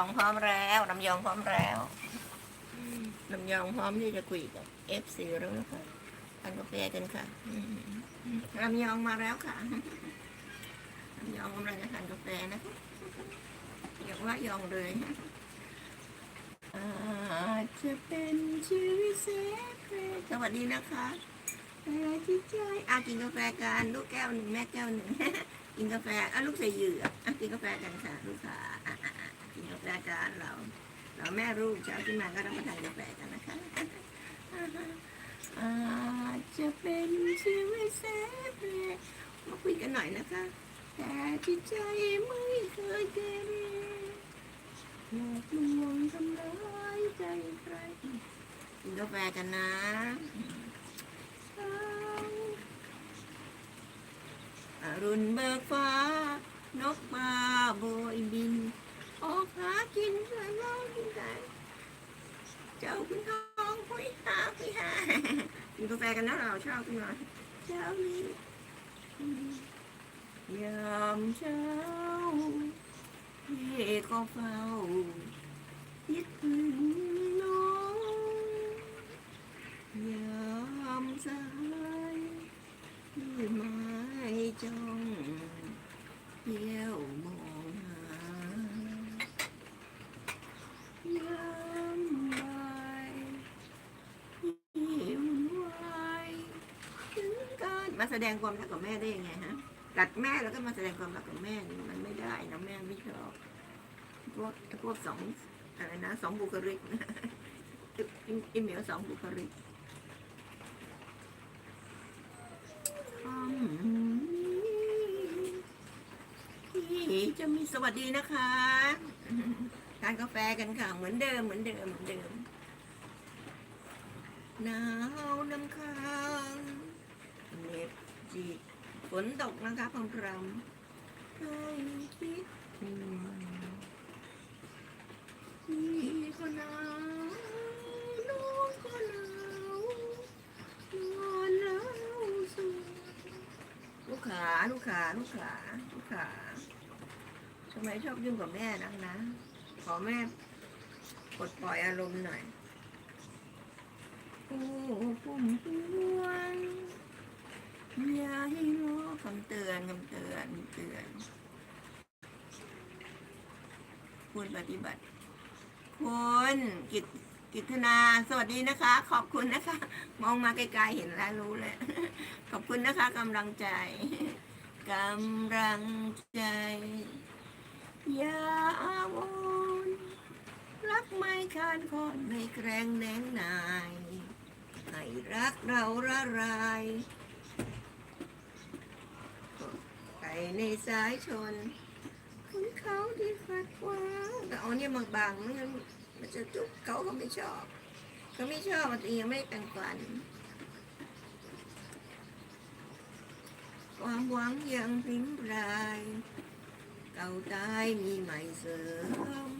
องพร้อมแล้วลำยองพร้อมแล้วลำยองพร้อมที่จะคุยกับเอฟซีแล้วนะคะทานกาแฟกันค่ะลำยองมาแล้วค่ะลำยองกำลังจะทานกาแฟนะคะอยากว่ายองเลยอาจจะเป็นชีวิตเสรีสวัสดีนะคะอะไรที่ใจอากินกาแฟกันลูกแก้วหนึ่งแม่แก้วหนึ่งกินกาแฟอะลูกใส่เหยื่ออะกินกาแฟกันค่ะลูกค้าอะ อะอะกินกาแฟกันเรา เราแม่ลูกเช้าขึ้นมาก็รับประทานกาแฟกันนะคะอาจจะเป็นชีวิตแสนเพลมาคุยกันหน่อยนะคะ แต่จิตใจไม่เคยเกเรหลอกลวงทำร้ายใจใครกินกาแฟกันนะอรุณเบิกฟ้านกมาโบยบิน ออกหากินเพื่อน้องกินไก่เจ้าคุณทองคุยหาคุยหากินกาแฟกันนะเราชอบกันหน่อยเช้านี้ยามเช้าพี่ก็เฝ้าคิดถึงน้องยามสายพี่ไม้จ้องเที่ยวมองหา ยามบ่ายที่วุ่นวายถึงการ มาแสดงความรักกับแม่ได้ยังไงฮะกัดแม่แล้วก็มาแสดงความรักกับแม่มันไม่ได้นะแม่ไม่ชอบพวกพวกสองอะไรนะสองบุคลิกนะอิเหมียวสองบุคลิกที่จะมีสวัสดีนะคะทานกาแฟกันค่ะ เหมือนเดิมเหมือนเดิมเหมือนเดิมหนาวน้ำค้าง จิต ฝนตกนะคะพรำพรำใครคิดถึงพี่ก็หนาวน้องก็หนาวนอนแล้วสูลูกขาลูกขาลูกขาลูกขาทำไมชอบยุ่งกับแม่นักนะ ขอแม่ปลดปล่อยอารมณ์หน่อย โอ้พุ่มพวงอย่าให้รอคำเตือนคำเตือนเตือน ควรปฏิบัติ คุณกิตกิตนาสวัสดีนะคะ ขอบคุณนะคะ มองมาไกลๆเห็นแล้วรู้เลยขอบคุณนะคะกำลังใจกำลังใจยาอาวรณ์รักไม่ขาดคอนไม่แกรงแนงนายให้รักเราละลายไปในสายชน คุณเขาที่ขัดขวางแต่เอาเนี่ยมาบังไม่งั้นมันจะจุกเขาก็ไม่ชอบเขาไม่ชอบมันยังไม่แต่งฝันความหวังยังพริ้งรายเก่าตายมีใหม่เสริม